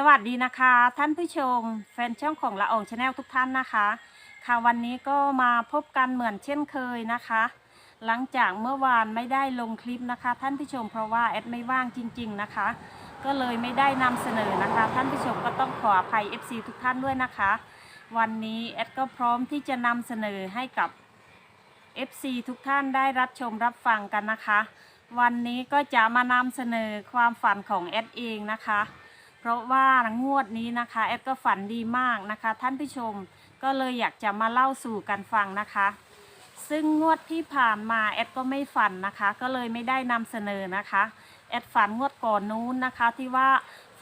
สวัสดีนะคะ ท่านผู้ชม แฟนช่องของละอองชาแนลทุกท่านนะคะ ค่ะวันนี้ก็มาพบกันเหมือนเช่นเคยนะคะ หลังจากเมื่อวานไม่ได้ลงคลิปนะคะ ท่านผู้ชมเพราะว่าแอดไม่ว่างจริง ๆนะคะ ก็เลยไม่ได้นำเสนอนะคะ ท่านผู้ชมก็ต้องขออภัย FC ทุกท่านด้วยนะคะ วันนี้แอดก็พร้อมที่จะนำเสนอให้กับ FC ทุกท่านได้รับชมรับฟังกันนะคะ วันนี้ก็จะมานำเสนอความฝันของแอดเองนะคะ เพราะว่างวดนี้นะคะแอดก็ฝันดีมากนะคะ ท่านผู้ชมก็เลยอยากจะมาเล่าสู่กันฟังนะคะ ซึ่งงวดที่ผ่านมาแอดก็ไม่ฝันนะคะ ก็เลยไม่ได้นำเสนอนะคะแอดฝันงวดก่อนนู้นนะคะที่ว่า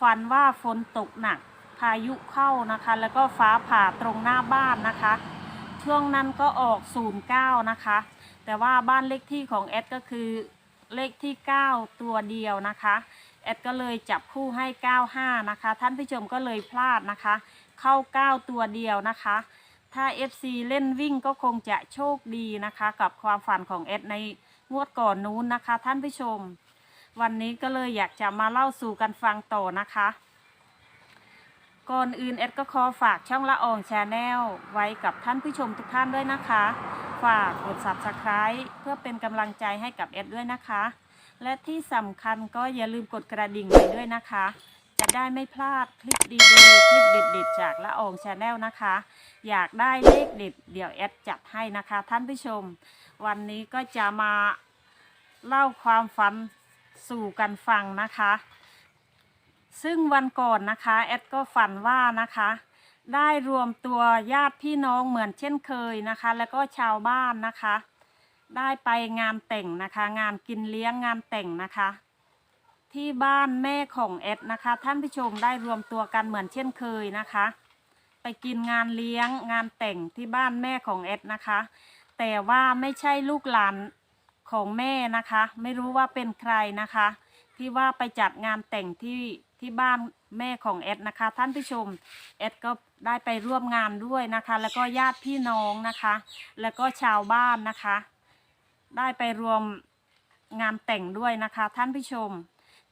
ฝันว่าฝนตกหนักพายุเข้านะคะ แล้วก็ฟ้าผ่าตรงหน้าบ้านนะคะ ช่วงนั้นก็ออก 09 นะคะ แต่ว่าบ้านเลขที่ของแอดก็คือเลขที่ 9 ตัวเดียวนะคะ แอดก็เลยจับคู่ให้ 95 นะคะ ท่านผู้ชมก็เลยพลาดนะคะ เข้า 9 ตัวเดียวนะคะ ถ้า FC เล่นวิ่งก็คงจะโชคดีนะคะ กับความฝันของแอดในงวดก่อนนู้นนะคะ ท่านผู้ชม วันนี้ก็เลยอยากจะมาเล่าสู่กันฟังต่อนะคะ ก่อนอื่นแอดก็ขอฝากช่องละอองชาแนลไว้กับท่านผู้ชมทุกท่านด้วยนะคะ ฝากกด subscribe เพื่อเป็นกำลังใจให้กับแอดด้วยนะคะ และที่สำคัญก็อย่าลืมกดกระดิ่งไว้ด้วยนะคะ จะได้ไม่พลาดคลิปดีๆ คลิปเด็ดๆ จากละอองชาแนลนะคะ อยากได้เลขเด็ดเดี๋ยวแอดจัดให้นะคะ ท่านผู้ชม วันนี้ก็จะมาเล่าความฝันสู่กันฟังนะคะ ซึ่งวันก่อนนะคะแอดก็ฝันว่านะคะ ได้รวมตัวญาติพี่น้องเหมือนเช่นเคยนะคะ แล้วก็ชาวบ้านนะคะ ได้ไปงานแต่งนะคะ งานกินเลี้ยงงานแต่งนะคะ ที่บ้านแม่ของแอดนะคะ ท่านผู้ชมได้รวมตัวกันเหมือนเช่นเคยนะคะ ไปกินงานเลี้ยงงานแต่งที่บ้านแม่ของแอดนะคะ แต่ว่าไม่ใช่ลูกหลานของแม่นะคะ ไม่รู้ว่าเป็นใครนะคะ ที่ว่าไปจัดงานแต่งที่ที่บ้านแม่ของแอดนะคะ ท่านผู้ชมแอดก็ได้ไปร่วมงานด้วยนะคะ แล้วก็ญาติพี่น้องนะคะ แล้วก็ชาวบ้านนะคะ ได้ไปรวมงานแต่งด้วยนะคะ ท่านผู้ชม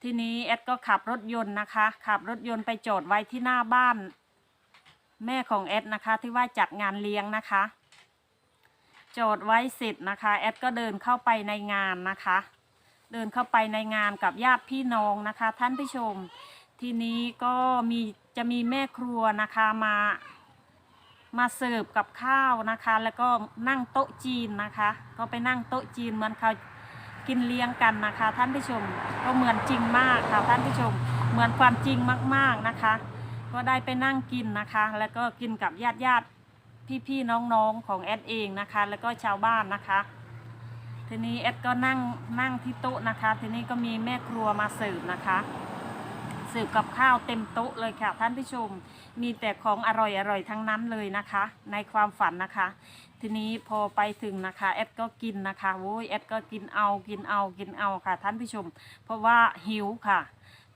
ทีนี้แอดก็ขับรถยนต์นะคะ ขับรถยนต์ไปจอดไว้ที่หน้าบ้าน แม่ของแอดนะคะ ที่ว่าจัดงานเลี้ยงนะคะจอดไว้เสร็จนะคะ แอดก็เดินเข้าไปในงานนะคะ เดินเข้าไปในงานกับญาติพี่น้องนะคะ ท่านผู้ชม ทีนี้ก็มีจะมีแม่ครัวนะคะมา มาเสิร์ฟกับข้าวนะคะ แล้วก็นั่งโต๊ะจีนนะคะ ก็ไปนั่งโต๊ะจีนเหมือนเขากินเลี้ยงกันนะคะ ท่านผู้ชมก็เหมือนจริงมากค่ะท่านผู้ชมเหมือนความจริงมากๆนะคะ ก็ได้ไปนั่งกินนะคะ แล้วก็กินกับญาติญาติๆพี่ๆน้องๆของแอดเองนะคะ แล้วก็ชาวบ้านนะคะ ทีนี้แอดก็นั่งนั่งที่โต๊ะนะคะ ทีนี้ก็มีแม่ครัวมาเสิร์ฟนะคะ สิร์ฟกับข้าวเต็มโต๊ะเลยค่ะท่านผู้ชม มีแต่ของอร่อยอร่อยทั้งนั้นเลยนะคะ ในความฝันนะคะ ทีนี้พอไปถึงนะคะแอดก็กินนะคะโว้ยแอดก็กินเอากินเอากินเอาค่ะ ท่านผู้ชม เพราะว่าหิวค่ะ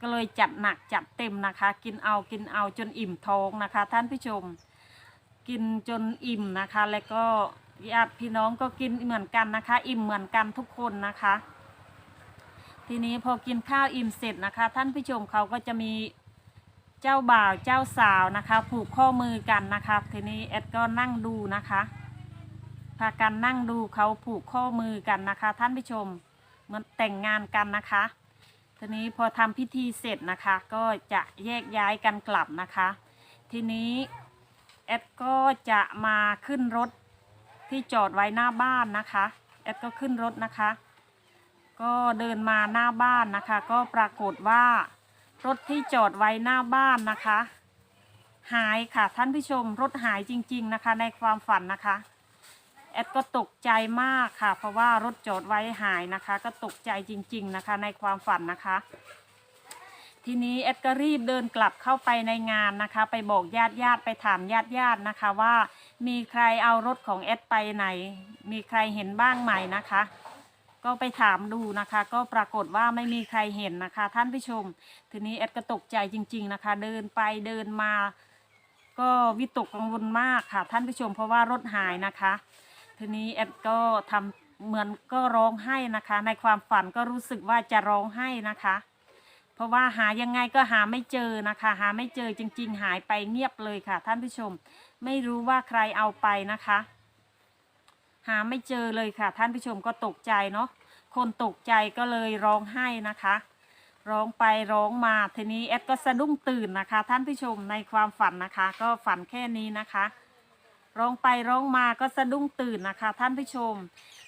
ก็เลยจัดหนักจัดเต็มนะคะ กินเอากินเอาจนอิ่มท้องนะคะ ท่านผู้ชม กินจนอิ่มนะคะ แล้วก็ญาติพี่น้องก็กินเหมือนกันนะคะ อิ่มเหมือนกันทุกคนนะคะ ทีนี้พอกินข้าวอิ่มเสร็จนะคะ ท่านผู้ชมเขาก็จะมีเจ้าบ่าวเจ้าสาวนะคะ ผูกข้อมือกันนะคะทีนี้แอดก็นั่งดูนะคะพากันนั่งดูเขาผูกข้อมือกันนะคะ ท่านผู้ชมเหมือนแต่งงานกันนะคะทีนี้พอทำพิธีเสร็จนะคะ ก็จะแยกย้ายกันกลับนะคะ ทีนี้แอดก็จะมาขึ้นรถที่จอดไว้หน้าบ้านนะคะแอดก็ขึ้นรถนะคะ ก็เดินมาหน้าบ้านนะคะ ก็ปรากฏว่ารถที่จอดไว้หน้าบ้านนะคะ หายค่ะท่านผู้ชมรถหายจริง ๆนะคะ ในความฝันนะคะแอดก็ตกใจมากค่ะ เพราะว่ารถจอดไว้หายนะคะ ก็ตกใจจริง ๆนะคะ ในความฝันนะคะ ทีนี้แอดก็รีบเดินกลับเข้าไปในงานนะคะ ไปบอกญาติญาติๆไปถามญาติญาติๆนะคะว่า มีใครเอารถของแอดไปไหน มีใครเห็นบ้างไหมนะคะ ก็ไปถามดูนะคะ ก็ปรากฏว่าไม่มีใครเห็นนะคะ ท่านผู้ชม ทีนี้แอดก็ตกใจจริง ๆนะคะ เดินไปเดินมา ก็วิตกกังวลมากค่ะ ท่านผู้ชมเพราะว่ารถหายนะคะ ทีนี้แอดก็ทำเหมือนก็ร้องไห้นะคะ ในความฝันก็รู้สึกว่าจะร้องไห้นะคะ เพราะว่าหายังไงก็หาไม่เจอนะคะ หาไม่เจอจริง ๆ หายไปเงียบเลยค่ะ ท่านผู้ชม ไม่รู้ว่าใครเอาไปนะคะ หาไม่เจอเลยค่ะ ท่านผู้ชมก็ตกใจเนาะคนตกใจก็เลยร้องไห้นะคะ ร้องไปร้องมาทีนี้แอดก็สะดุ้งตื่นนะคะ ท่านผู้ชมในความฝันนะคะ ก็ฝันแค่นี้นะคะ ร้องไปร้องมาก็สะดุ้งตื่นนะคะ ท่านผู้ชม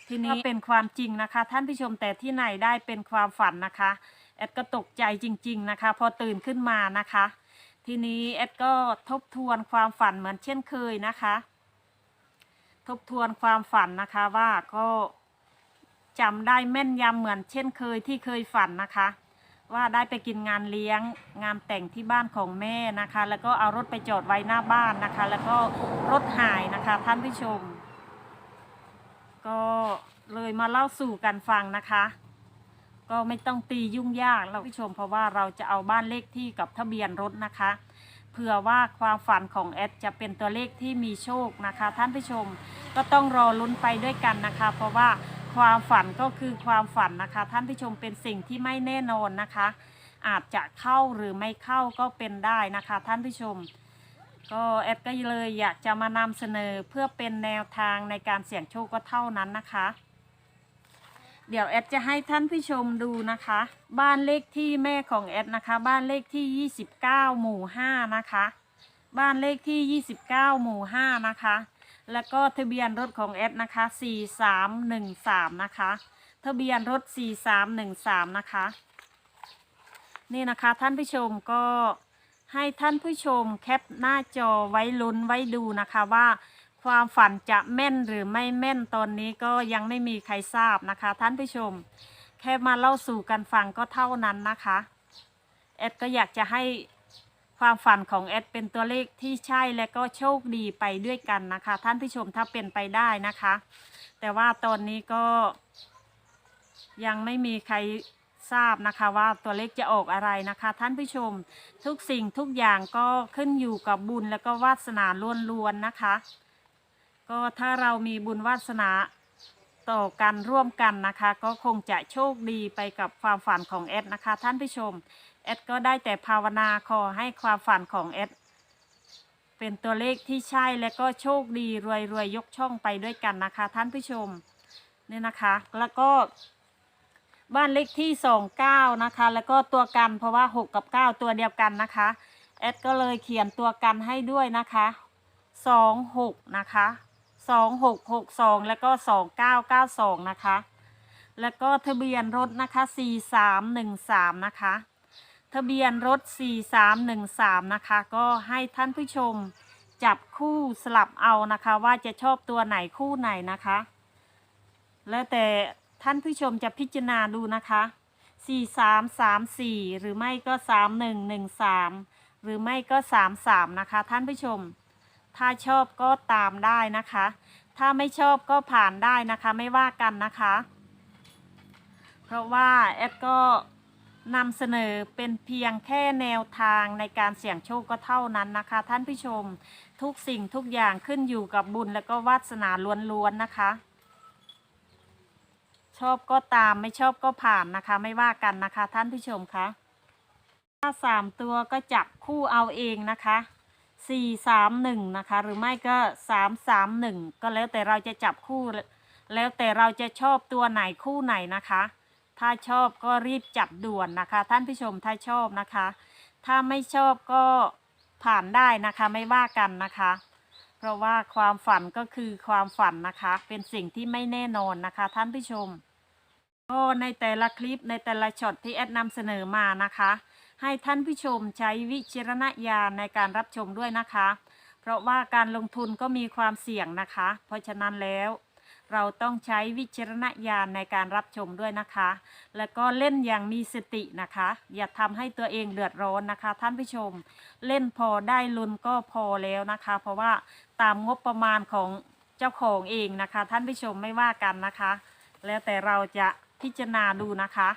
ทีนี้เป็นความจริงนะคะ ท่านผู้ชมแต่ที่ไหนได้เป็นความฝันนะคะแอดก็ตกใจจริง ๆนะคะ พอตื่นขึ้นมานะคะ ทีนี้แอดก็ทบทวนความฝันเหมือนเช่นเคยนะคะ ทบทวนความฝันนะคะว่าก็จำได้แม่นยำเหมือนเช่นเคยที่เคยฝันนะคะ ว่าได้ไปกินงานเลี้ยงงานแต่งที่บ้านของแม่นะคะ แล้วก็เอารถไปจอดไว้หน้าบ้านนะคะ แล้วก็รถหายนะคะท่านผู้ชม ก็เลยมาเล่าสู่กันฟังนะคะ ก็ไม่ต้องตียุ่งยากแล้วผู้ชมเพราะว่าเราจะเอาบ้านเลขที่กับทะเบียนรถนะคะ เผื่อว่าความฝันของแอดจะเป็นตัวเลขที่มีโชคนะคะ ท่านผู้ชมก็ต้องรอลุ้นไปด้วยกันนะคะ เพราะว่าความฝันก็คือความฝันนะคะ ท่านผู้ชมเป็นสิ่งที่ไม่แน่นอนนะคะ อาจจะเข้าหรือไม่เข้าก็เป็นได้นะคะ ท่านผู้ชม ก็แอดก็เลยอยากจะมานำเสนอเพื่อเป็นแนวทางในการเสี่ยงโชคก็เท่านั้นนะคะ เดี๋ยวแอดจะให้ท่านผู้ชมดูนะคะ บ้านเลขที่แม่ของแอดนะคะ บ้านเลขที่ 29 หมู่ 5 นะคะ บ้านเลขที่ 29 หมู่ 5 นะคะ แล้วก็ทะเบียนรถของแอดนะคะ 4313 นะคะ ทะเบียนรถ 4313 นะคะ นี่นะคะท่านผู้ชมก็ให้ท่านผู้ชมแคปหน้าจอไว้ลุ้นไว้ดูนะคะว่า ความฝันจะแม่นหรือไม่แม่นตอนนี้ก็ยังไม่มีใครทราบนะคะ ท่านผู้ชม แค่มาเล่าสู่กันฟังก็เท่านั้นนะคะแอดก็อยากจะให้ความฝันของแอดเป็นตัวเลขที่ใช่และก็โชคดีไปด้วยกันนะคะ ท่านผู้ชมถ้าเป็นไปได้นะคะ แต่ว่าตอนนี้ก็ ยังไม่มีใครทราบนะคะว่าตัวเลขจะออกอะไรนะคะ ท่านผู้ชมทุกสิ่งทุกอย่างก็ขึ้นอยู่กับบุญและก็วาสนาล้วนๆนะคะ ก็ถ้าเรามีบุญวาสนาต่อกันร่วมกันนะคะ ก็คงจะโชคดีไปกับความฝันของแอดนะคะ ท่านผู้ชมแอดก็ได้แต่ภาวนาขอให้ความฝันของแอดเป็นตัวเลขที่ใช่และก็โชคดีรวยรวยยกช่องไปด้วยกันนะคะ ท่านผู้ชมเนี่ยนะคะ แล้วก็บ้านเลขที่สองเก้านะคะ แล้วก็ตัวกันเพราะว่าหกกับเก้าตัวเดียวกันนะคะแอดก็เลยเขียนตัวกันให้ด้วยนะคะสองหกนะคะ สองหกหกสองแล้วก็สองเก้าเก้าสองนะคะ แล้วก็ทะเบียนรถนะคะสี่สามหนึ่งสามนะคะ ทะเบียนรถสี่สามหนึ่งสามนะคะ ก็ให้ท่านผู้ชมจับคู่สลับเอานะคะ ว่าจะชอบตัวไหนคู่ไหนนะคะ แล้วแต่ท่านผู้ชมจะพิจารณาดูนะคะ 4 3 3 4 หรือไม่ก็ 3 1 1 3 หรือไม่ก็ 3 3 นะคะ ท่านผู้ชม ถ้าชอบก็ตามได้นะคะ ถ้าไม่ชอบก็ผ่านได้นะคะไม่ว่ากันนะคะ เพราะว่าแอดก็นำเสนอเป็นเพียงแค่แนวทางในการเสี่ยงโชคก็เท่านั้นนะคะ ท่านผู้ชมทุกสิ่งทุกอย่างขึ้นอยู่กับบุญและก็วาสนาล้วนๆนะคะ ชอบก็ตามไม่ชอบก็ผ่านนะคะ ไม่ว่ากันนะคะ ท่านผู้ชมคะถ้าสามตัวก็จับคู่เอาเองนะคะ สี่สามหนึ่งนะคะ หรือไม่ก็สามสามหนึ่งก็แล้วแต่เราจะจับคู่ แล้วแต่เราจะชอบตัวไหนคู่ไหนนะคะ ถ้าชอบก็รีบจับด่วนนะคะ ท่านผู้ชมถ้าชอบนะคะ ถ้าไม่ชอบก็ผ่านได้นะคะไม่ว่ากันนะคะ เพราะว่าความฝันก็คือความฝันนะคะ เป็นสิ่งที่ไม่แน่นอนนะคะ ท่านผู้ชมก็ในแต่ละคลิปในแต่ละช็อตที่แอดนำเสนอมานะคะ ให้ท่านผู้ชมใช้วิจารณญาณในการรับชมด้วยนะคะ เพราะว่าการลงทุนก็มีความเสี่ยงนะคะ เพราะฉะนั้นแล้ว เราต้องใช้วิจารณญาณในการรับชมด้วยนะคะ แล้วก็เล่นอย่างมีสตินะคะ อย่าทำให้ตัวเองเดือดร้อนนะคะ ท่านผู้ชม เล่นพอได้ลุนก็พอแล้วนะคะ เพราะว่าตามงบประมาณของเจ้าของเองนะคะ ท่านผู้ชมไม่ว่ากันนะคะ แล้วแต่เราจะพิจารณาดูนะคะ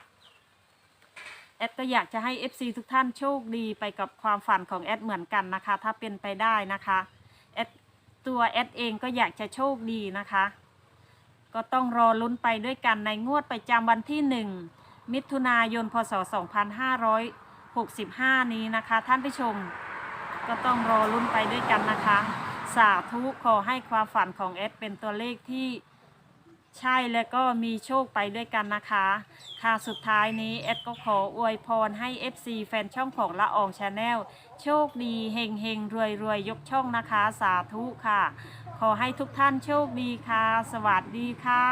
ดก็อยากจะให้ FC ทุกท่านโชคดีไปกับความฝันของแอดเหมือนกันนะคะ ถ้าเป็นไปได้นะคะแอดตัวแอดเองก็อยากจะโชคดีนะคะ ก็ต้องรอลุ้นไปด้วยกันในงวดประจำวันที่มิถุนายนพศ 2565 นี้นะคะ ท่านผู้ชม ก็ต้องรอลุ้นไปด้วยกันนะคะ สาธุขอให้ความฝันของเอสเป็นตัวเลขที่ ใช่แล้วก็มีโชคไปด้วยกันนะคะ ค่ะสุดท้ายนี้แอดก็ขออวยพรให้ FC แฟนช่องของละอองชาแนลโชคดีเฮงเฮงรวยรวยยกช่องนะคะ สาธุค่ะ ขอให้ทุกท่านโชคดีค่ะ สวัสดีค่ะ